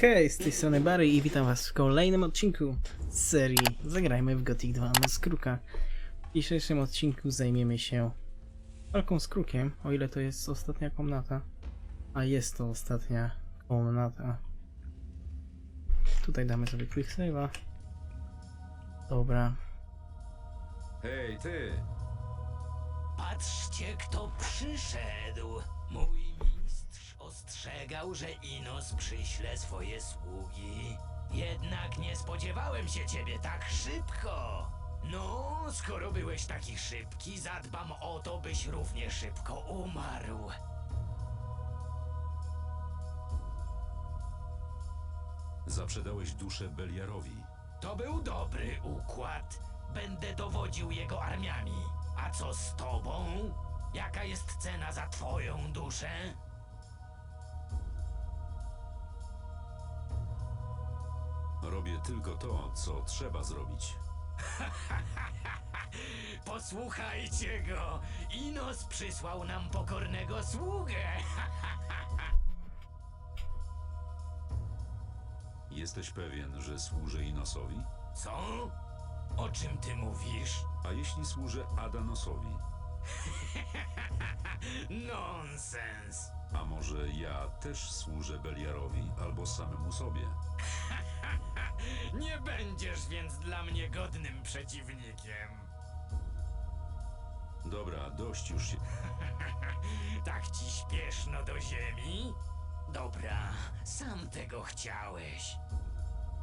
Hej, z tej strony Barry i witam was w kolejnym odcinku z serii Zagrajmy w Gothic 2 na Skruka. W dzisiejszym odcinku zajmiemy się walką z Krukiem, o ile to jest ostatnia komnata. A jest to ostatnia komnata. Tutaj damy sobie quick save'a. Dobra. Hej, ty! Patrzcie, kto przyszedł. Mój ostrzegał, że Inos przyśle swoje sługi. Jednak nie spodziewałem się ciebie tak szybko. No, skoro byłeś taki szybki, zadbam o to, byś równie szybko umarł. Zaprzedałeś duszę Beliarowi. To był dobry układ. Będę dowodził jego armiami. A co z tobą? Jaka jest cena za twoją duszę? Robię tylko to, co trzeba zrobić. Posłuchajcie go! Inos przysłał nam pokornego sługę! Jesteś pewien, że służę Inosowi? Co? O czym ty mówisz? A jeśli służę Adanosowi? Nonsens! A może ja też służę Beliarowi albo samemu sobie? Nie będziesz więc dla mnie godnym przeciwnikiem. Dobra, dość już się. Tak ci śpieszno do ziemi? Dobra, sam tego chciałeś.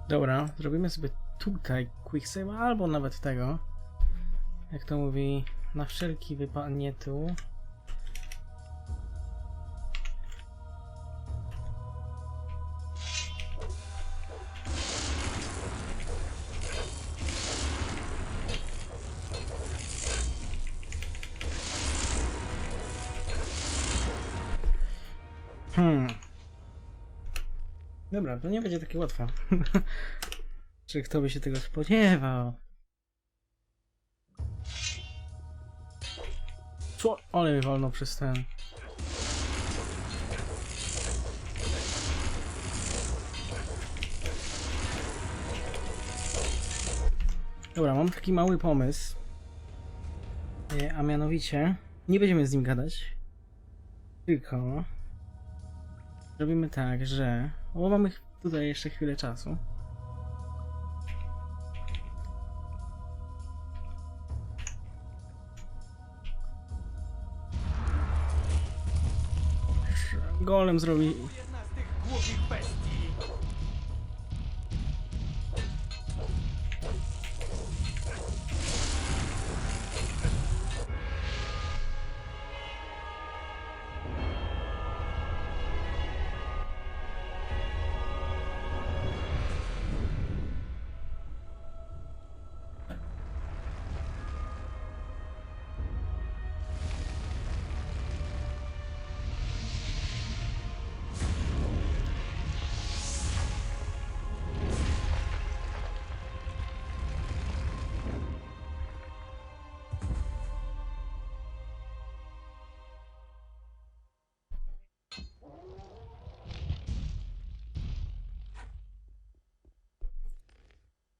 Dobra, zrobimy sobie tutaj quick save'a albo nawet tego. Jak to mówi, na wszelki wypadek nie tu. Hmm. Dobra, to nie będzie takie łatwe. Czy kto by się tego spodziewał? Co? Ale mnie wolno przez ten. Dobra, mam taki mały pomysł. E, A mianowicie, nie będziemy z nim gadać. Tylko Robimy tak, że. O, mamy tutaj jeszcze chwilę czasu. Golem zrobi. Z tych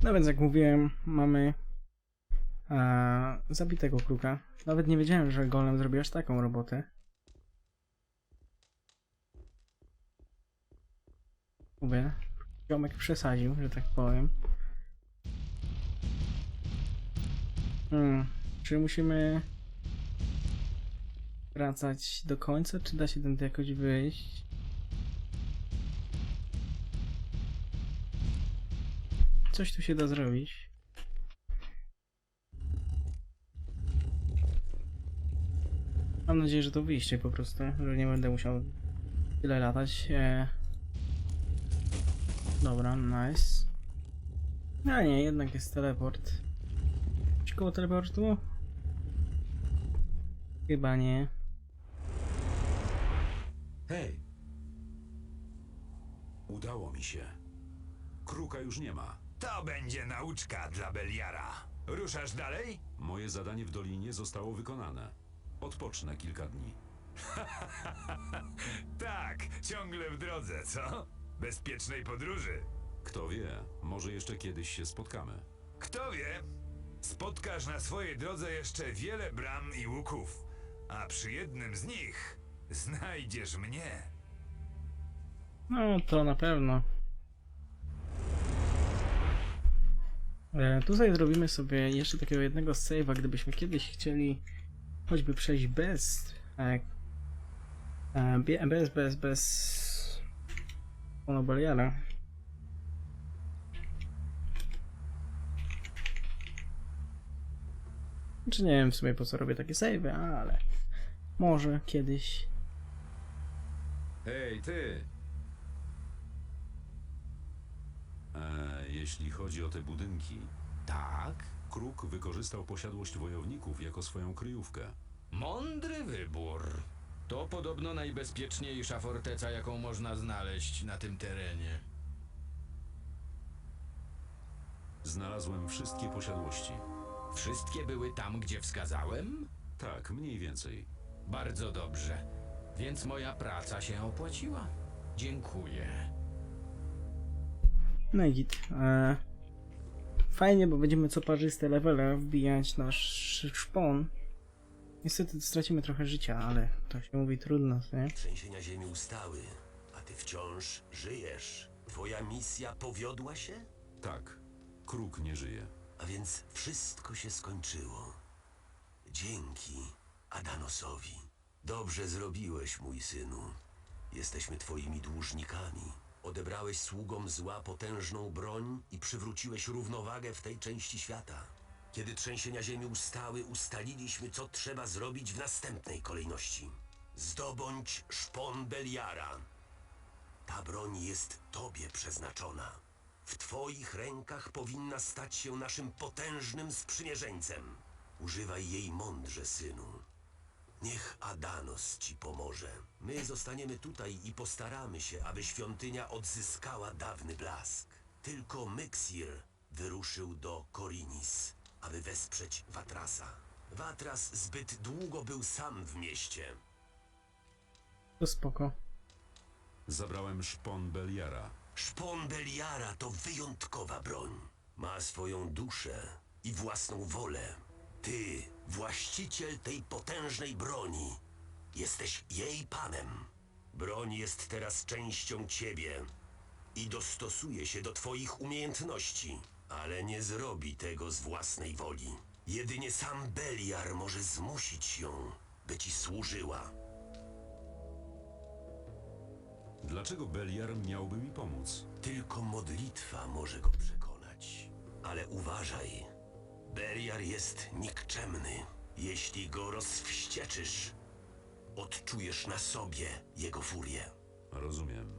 No więc, jak mówiłem, mamy. E, zabitego kruka. Nawet nie wiedziałem, że golem zrobi aż taką robotę. Mówię. Ziomek przesadził, że tak powiem. Hmm. Czy musimy wracać do końca, czy da się tędy jakoś wyjść? Coś tu się da zrobić. Mam nadzieję, że to wyjście po prostu, że nie będę musiał tyle latać. E... Dobra, nice. A nie, jednak jest teleport. Czy koło teleportu? Chyba nie. Hej! Udało mi się. Kruka już nie ma. To będzie nauczka dla Beliara. Ruszasz dalej? Moje zadanie w dolinie zostało wykonane. Odpocznę kilka dni. Tak, ciągle w drodze, co? Bezpiecznej podróży. Kto wie, może jeszcze kiedyś się spotkamy. Kto wie, spotkasz na swojej drodze jeszcze wiele bram i łuków, a przy jednym z nich znajdziesz mnie. No, to na pewno. Tutaj zrobimy sobie jeszcze takiego jednego save'a, gdybyśmy kiedyś chcieli choćby przejść bez e, e, bez, bez, bez Monobeliara. Czy nie wiem w sumie po co robię takie save'y, ale może kiedyś Hej, ty! Jeśli chodzi o te budynki, Tak? Kruk wykorzystał posiadłość wojowników jako swoją kryjówkę. Mądry wybór. To podobno najbezpieczniejsza forteca, jaką można znaleźć na tym terenie. Znalazłem wszystkie posiadłości. Wszystkie były tam, gdzie wskazałem? Tak, mniej więcej. Bardzo dobrze. Więc moja praca się opłaciła. Dziękuję. No i git. E, fajnie, bo będziemy co parzyste levele wbijać nasz szpon. Niestety stracimy trochę życia, ale to się mówi trudno, nie? Trzęsienia ziemi ustały, a ty wciąż żyjesz. Twoja misja powiodła się? Tak, Kruk nie żyje. A więc wszystko się skończyło. Dzięki Adanosowi. Dobrze zrobiłeś, mój synu. Jesteśmy twoimi dłużnikami. Odebrałeś sługom zła potężną broń i przywróciłeś równowagę w tej części świata. Kiedy trzęsienia ziemi ustały, ustaliliśmy, co trzeba zrobić w następnej kolejności. Zdobądź szpon Beliara. Ta broń jest Tobie przeznaczona. W Twoich rękach powinna stać się naszym potężnym sprzymierzeńcem. Używaj jej mądrze, synu. Niech Adanos ci pomoże. My zostaniemy tutaj i postaramy się, aby świątynia odzyskała dawny blask. Tylko Myxir wyruszył do Korinis, aby wesprzeć Watrasa. Watras zbyt długo był sam w mieście. To spoko. Zabrałem szpon Beliara. Szpon Beliara to wyjątkowa broń. Ma swoją duszę i własną wolę. Ty, właściciel tej potężnej broni, jesteś jej panem. Broń jest teraz częścią ciebie i dostosuje się do twoich umiejętności, ale nie zrobi tego z własnej woli. Jedynie sam Beliar może zmusić ją, by ci służyła. Dlaczego Beliar miałby mi pomóc? Tylko modlitwa może go przekonać. Ale uważaj, Beliar jest nikczemny. Jeśli go rozwścieczysz, odczujesz na sobie jego furię. Rozumiem.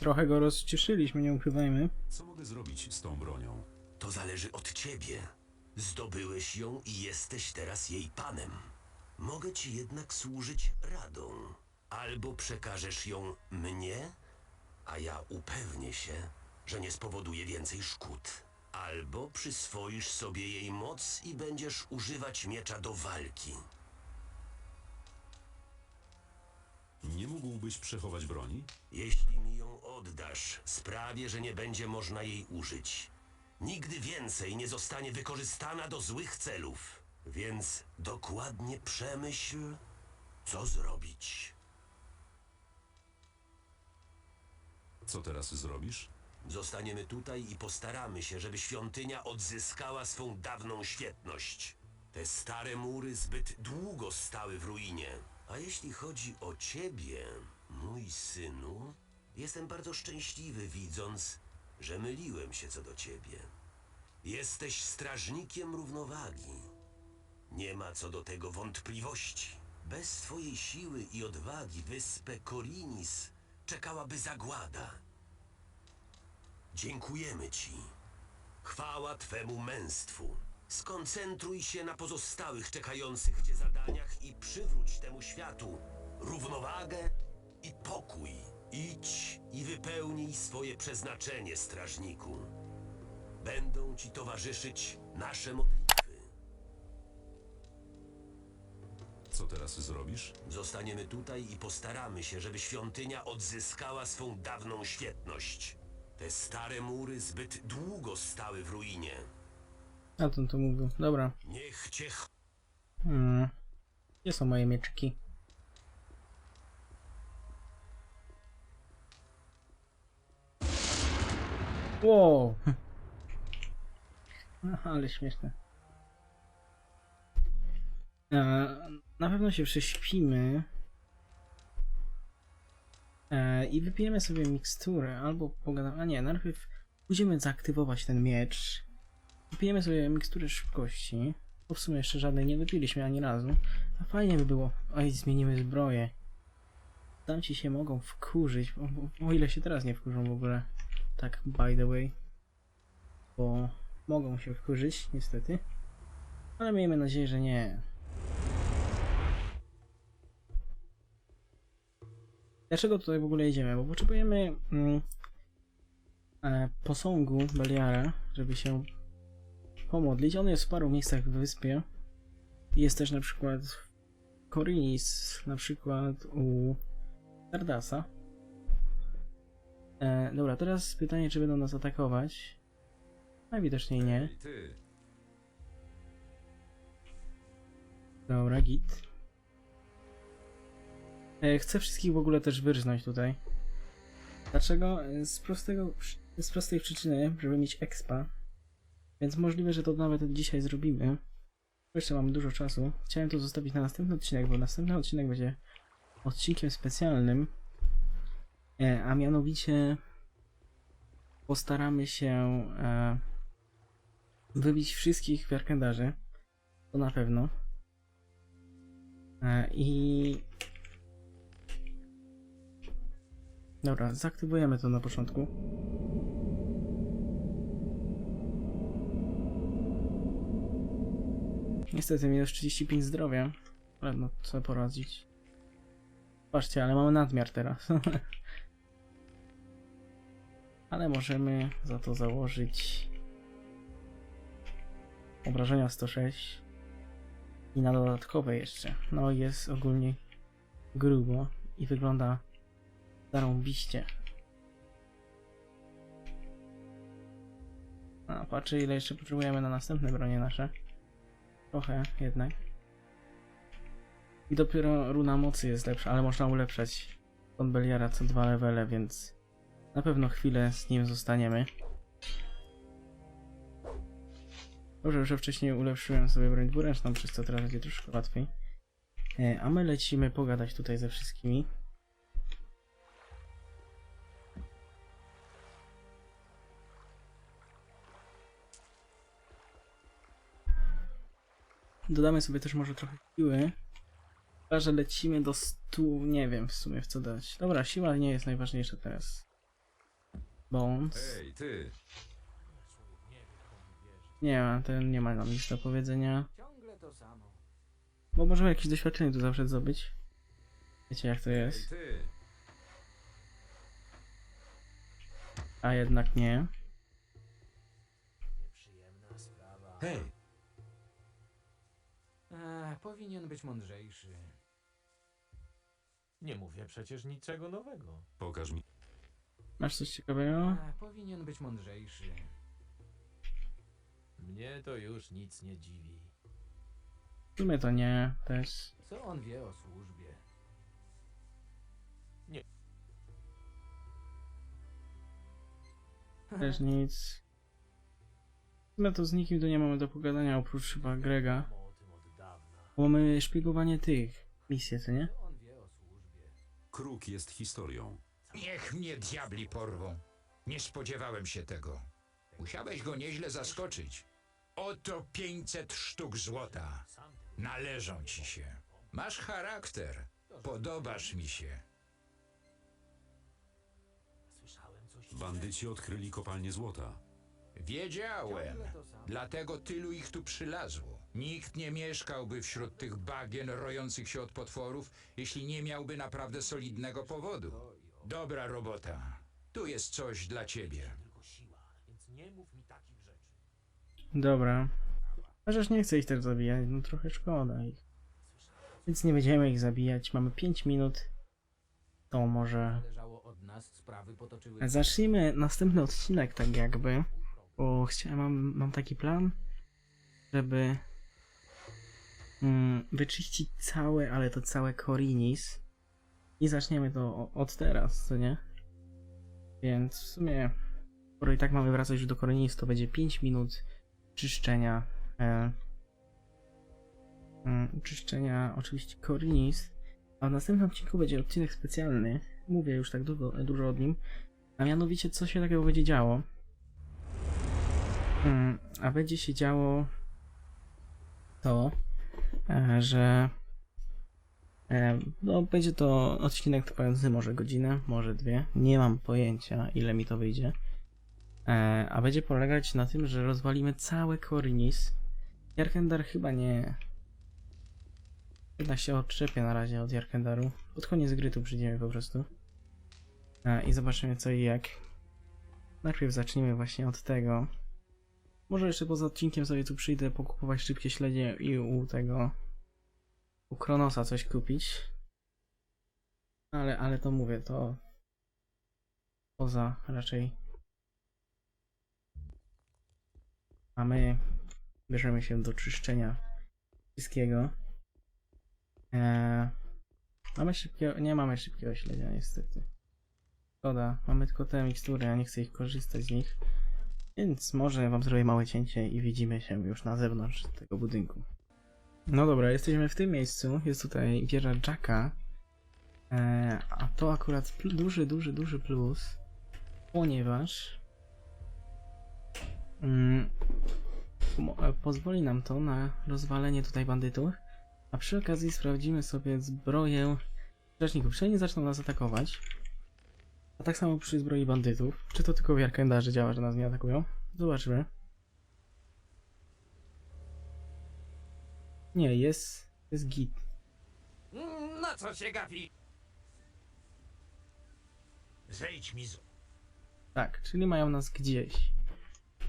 Trochę go rozcieszyliśmy, nie ukrywajmy. Co mogę zrobić z tą bronią? To zależy od ciebie. Zdobyłeś ją i jesteś teraz jej panem. Mogę ci jednak służyć radą. Albo przekażesz ją mnie, a ja upewnię się, że nie spowoduje więcej szkód. Albo przyswoisz sobie jej moc i będziesz używać miecza do walki. Nie mógłbyś przechować broni? Jeśli mi ją oddasz, sprawię, że nie będzie można jej użyć. Nigdy więcej nie zostanie wykorzystana do złych celów. Więc dokładnie przemyśl, co zrobić. Co teraz zrobisz? Zostaniemy tutaj i postaramy się, żeby świątynia odzyskała swą dawną świetność. Te stare mury zbyt długo stały w ruinie. A jeśli chodzi o ciebie, mój synu, jestem bardzo szczęśliwy widząc, że myliłem się co do ciebie. Jesteś strażnikiem równowagi. Nie ma co do tego wątpliwości. Bez twojej siły i odwagi wyspę Korinis czekałaby zagłada. Dziękujemy ci. Chwała twemu męstwu. Skoncentruj się na pozostałych czekających cię zadaniach i przywróć temu światu równowagę i pokój. Idź i wypełnij swoje przeznaczenie, strażniku. Będą ci towarzyszyć nasze modlitwy. Co teraz zrobisz? Zostaniemy tutaj i postaramy się, żeby świątynia odzyskała swą dawną świetność. Te stare mury zbyt długo stały w ruinie. A to to mówił. Dobra. Niech cię ch- Hmm. Gdzie są moje mieczyki? Wow. Aha, ale śmieszne. E, na pewno się prześpimy. E, I wypijemy sobie miksturę, albo pogadamy. A nie, najpierw pójdziemy zaaktywować ten miecz. Wypijemy sobie miksturę szybkości. Bo w sumie jeszcze żadnej nie wypiliśmy ani razu. A fajnie by było. Oj, zmienimy zbroję. Tamci się mogą wkurzyć, o, o ile się teraz nie wkurzą w ogóle. Tak, by the way. Bo mogą się wkurzyć, niestety. Ale miejmy nadzieję, że nie. Dlaczego tutaj w ogóle jedziemy? Bo potrzebujemy mm, e, posągu Beliara, żeby się pomodlić. On jest w paru miejscach w wyspie. Jest też na przykład w Korinis, na przykład u Stardasa. E, dobra, teraz pytanie, czy będą nas atakować. Najwidoczniej nie. Dobra, git. E, chcę wszystkich w ogóle też wyrżnąć tutaj. Dlaczego? E, Z, prostego, z prostej przyczyny, żeby mieć expa. Więc możliwe, że to nawet dzisiaj zrobimy. Jeszcze mam dużo czasu. Chciałem to zostawić na następny odcinek, bo następny odcinek będzie odcinkiem specjalnym. E, a mianowicie postaramy się wybić wszystkich wiarkendarzy. To na pewno. I. Dobra, zaktywujemy to na początku. Niestety minus 35 zdrowia. Ale no, co poradzić. Patrzcie, ale mamy nadmiar teraz. ale możemy za to założyć obrażenia 106 i na dodatkowe jeszcze. No jest ogólnie grubo i wygląda zarąbiście. A, patrzę ile jeszcze potrzebujemy na następne bronie nasze. Trochę jednak. I dopiero runa mocy jest lepsza, ale można ulepszać od Beliara co dwa levele, więc na pewno chwilę z nim zostaniemy. Dobrze, że wcześniej ulepszyłem sobie broń dwuręczną, przez co teraz będzie troszkę łatwiej. E, a my lecimy pogadać tutaj ze wszystkimi. Dodamy sobie też może trochę siły. Chyba, że lecimy do 100, nie wiem w sumie w co dać. Dobra, siła nie jest najważniejsza teraz. Bones. Ej, ty! Nie ma, ten nie ma nam nic do powiedzenia. Ciągle to samo. Bo możemy jakieś doświadczenie tu zawsze zdobyć. Wiecie jak to Ej, jest. ty! A jednak nie. Nieprzyjemna sprawa. Hej, E, powinien być mądrzejszy. Nie mówię przecież niczego nowego. Pokaż mi. Masz coś ciekawego? E, powinien być mądrzejszy. Mnie to już nic nie dziwi. W sumie to nie, też. Co on wie o służbie? Też nic. No to z nikim tu nie mamy do pogadania oprócz chyba Grega. Bo mamy szpiegowanie tych misji, co nie? Co on wie o służbie? Kruk jest historią. Niech mnie diabli porwą. Nie spodziewałem się tego. Musiałeś go nieźle zaskoczyć. Oto 500 sztuk złota. Należą ci się. Masz charakter. Podobasz mi się. Bandyci odkryli kopalnię złota. Wiedziałem. Dlatego tylu ich tu przylazło. Nikt nie mieszkałby wśród tych bagien rojących się od potworów, jeśli nie miałby naprawdę solidnego powodu. Dobra robota. Tu jest coś dla ciebie. Dobra. Chociaż nie chcę ich też zabijać, no trochę szkoda ich. Więc nie będziemy ich zabijać. Mamy 5 minut. To może Zacznijmy następny odcinek tak jakby, bo chciałem, mam, mam taki plan, żeby wyczyścić całe, ale to całe Korinis. I zaczniemy to od teraz, co nie? Więc w sumie, skoro i tak mamy wracać już do Korinis, to będzie 5 minut czyszczenia e, mm, czyszczenia oczywiście Korinis, a w następnym odcinku będzie odcinek specjalny, mówię już tak dużo, dużo o nim, a mianowicie, co się takiego będzie działo? Mm, a będzie się działo to, że e, no, będzie to odcinek trwający może godzinę, może dwie. Nie mam pojęcia, ile mi to wyjdzie. E, a będzie polegać na tym, że rozwalimy całe Korinis. Jarkendar chyba nie. Chyba się odczepię na razie od Jarkendaru. Pod koniec gry tu przyjdziemy po prostu. I zobaczymy co i jak. Najpierw zacznijmy właśnie od tego. Może jeszcze poza odcinkiem sobie tu przyjdę pokupować szybkie śledzie i u tego. U Kronosa coś kupić. Ale, ale to mówię, to. Poza raczej. A my bierzemy się do czyszczenia wszystkiego. Eee, mamy szybkiego. Nie mamy szybkiego śledzia niestety. Szkoda, mamy tylko te mikstury, a nie chcę ich korzystać z nich. Więc może wam zrobię małe cięcie i widzimy się już na zewnątrz tego budynku. No dobra, jesteśmy w tym miejscu. Jest tutaj wieża Jacka. E, a to akurat duży, duży, duży plus. Ponieważ mm, e, pozwoli nam to na rozwalenie tutaj bandytów. A przy okazji sprawdzimy sobie zbroję strażników. Czy oni zaczną nas atakować? A tak samo przy zbroi bandytów. Czy to tylko w Jarkendarze działa, że nas nie atakują? Zobaczmy. Nie, jest. Jest git. No co się gapi? Zejdź mi z... Tak, czyli mają nas gdzieś.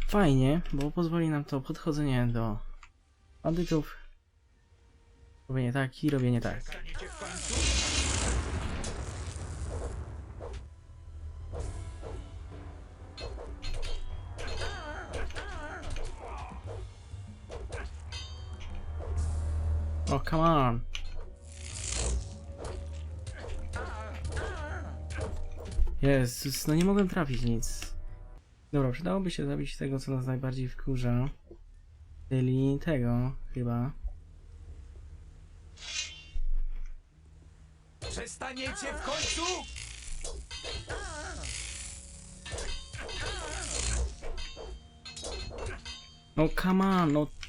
Fajnie, bo pozwoli nam to podchodzenie do bandytów. Robienie tak i robienie tak. W końcu? O, come on. Jezus, no nie mogłem trafić nic. Dobra, przydałoby się zabić tego, co nas najbardziej wkurza. Czyli tego, chyba. Przestaniecie w końcu? No come on, no.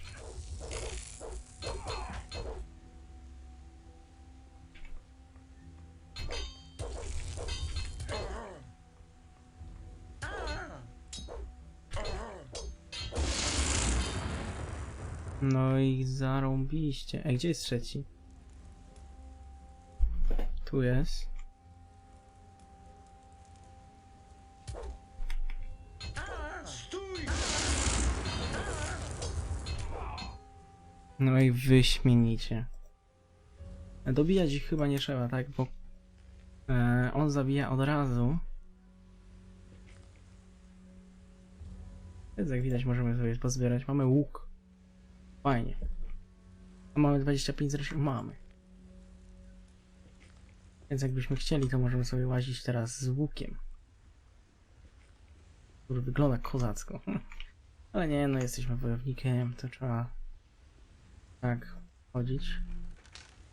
No i zarąbiście. Ej, gdzie jest trzeci? Tu jest. No i wyśmienicie. Dobijać ich chyba nie trzeba, tak? Bo e, on zabija od razu. Więc jak widać możemy sobie pozbierać. Mamy łuk. Fajnie. A mamy 25 zresztą? Mamy. Więc jakbyśmy chcieli, to możemy sobie łazić teraz z łukiem. Który wygląda kozacko. Ale nie, no jesteśmy wojownikiem, to trzeba tak chodzić.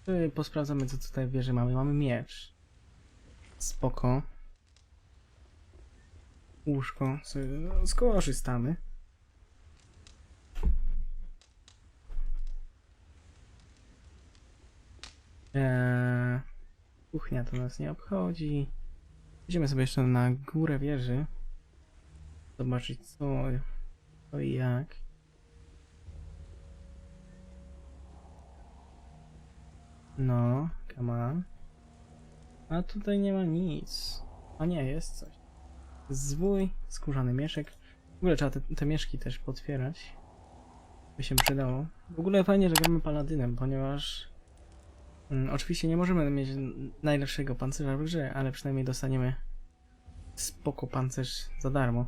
Yy, Posprawdzamy co tutaj w wieży mamy. Mamy miecz. Spoko. Łóżko. No, skorzystamy. Eee, kuchnia to nas nie obchodzi. Idziemy sobie jeszcze na górę wieży. Zobaczyć co, co i jak. No, come on. A tutaj nie ma nic. A nie, jest coś. Zwój, skórzany mieszek. W ogóle trzeba te, te mieszki też potwierać. By się przydało. W ogóle fajnie, że gramy paladynem, ponieważ Oczywiście nie możemy mieć najlepszego pancerza w grze, ale przynajmniej dostaniemy spoko pancerz za darmo.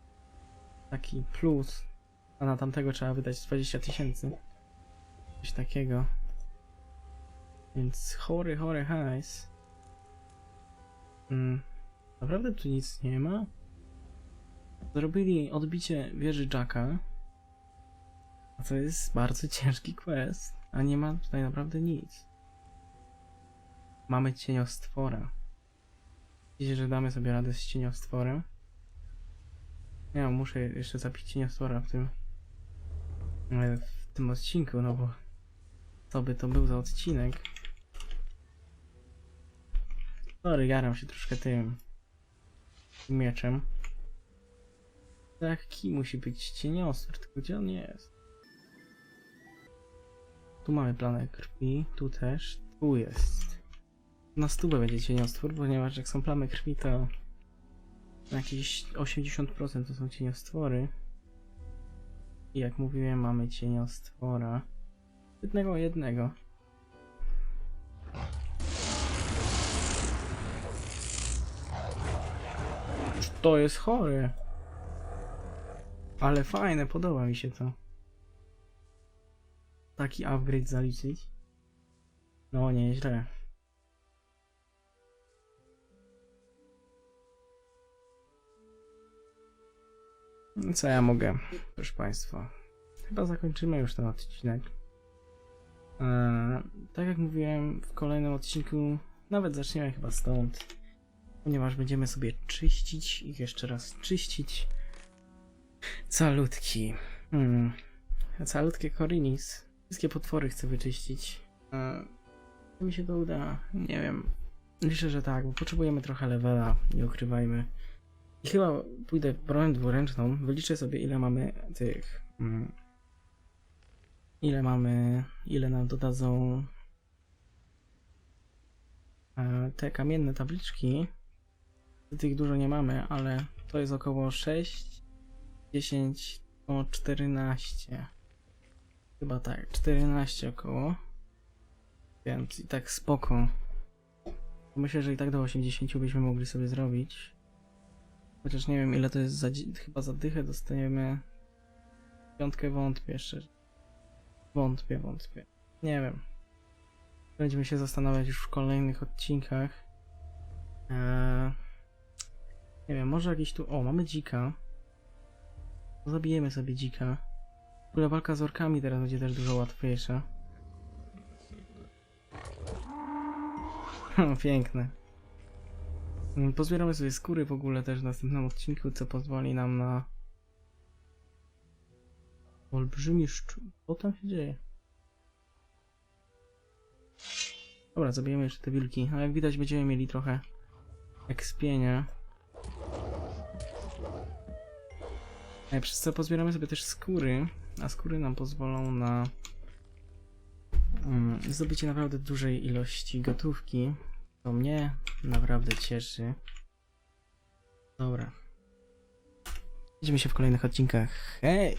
Taki plus. A na tamtego trzeba wydać 20 tysięcy. Coś takiego. Więc chory, chory hajs. Mm, naprawdę tu nic nie ma? Zrobili odbicie wieży Jacka. A to jest bardzo ciężki quest. A nie ma tutaj naprawdę nic. Mamy cieniostwora. Widzicie, że damy sobie radę z cieniostworem? No, muszę jeszcze zapić cieniostwora w tym e, w tym odcinku, no bo co by to był za odcinek? Sorry, jaram się troszkę tym mieczem. Taki musi być cieniostwór, tylko gdzie on jest? Tu mamy planę krwi, tu też, tu jest. Na stówę będzie cieniostwór, ponieważ jak są plamy krwi, to jakieś 80% to są cieniostwory. I jak mówiłem, mamy cieniostwora. Jednego jednego. To jest chore. Ale fajne, podoba mi się to. Taki upgrade zaliczyć. No, nieźle. Co ja mogę, proszę Państwa? Chyba zakończymy już ten odcinek. Eee, tak jak mówiłem w kolejnym odcinku, nawet zaczniemy chyba stąd, ponieważ będziemy sobie czyścić ich jeszcze raz czyścić. Calutki. Hmm. Calutkie Korinis. Wszystkie potwory chcę wyczyścić. Eee, mi się to uda? Nie wiem. Liczę, że tak, bo potrzebujemy trochę levela, nie ukrywajmy. I chyba pójdę w broń dwuręczną, wyliczę sobie ile mamy tych... Mm, ile mamy... ile nam dodadzą e, te kamienne tabliczki. Tych dużo nie mamy, ale to jest około 6, 10, o 14. Chyba tak, 14 około. Więc i tak spoko. Myślę, że i tak do 80 byśmy mogli sobie zrobić. Chociaż nie wiem ile to jest za chyba za dychę dostajemy. Piątkę wątpię szczerze. Wątpię, wątpię. Nie wiem. Będziemy się zastanawiać już w kolejnych odcinkach. Eee, nie wiem, może jakiś tu. O, mamy dzika. Zabijemy sobie dzika. W ogóle walka z orkami teraz będzie też dużo łatwiejsza. Piękne. Mm, Pozbieramy sobie skóry w ogóle też w następnym odcinku, co pozwoli nam na olbrzymi szczur. Co tam się dzieje? Dobra, zabijemy jeszcze te wilki. A jak widać będziemy mieli trochę ekspienia. E, Przez co pozbieramy sobie też skóry, a skóry nam pozwolą na mm, zdobycie naprawdę dużej ilości gotówki. To mnie naprawdę cieszy. Dobra. Widzimy się w kolejnych odcinkach. Hej!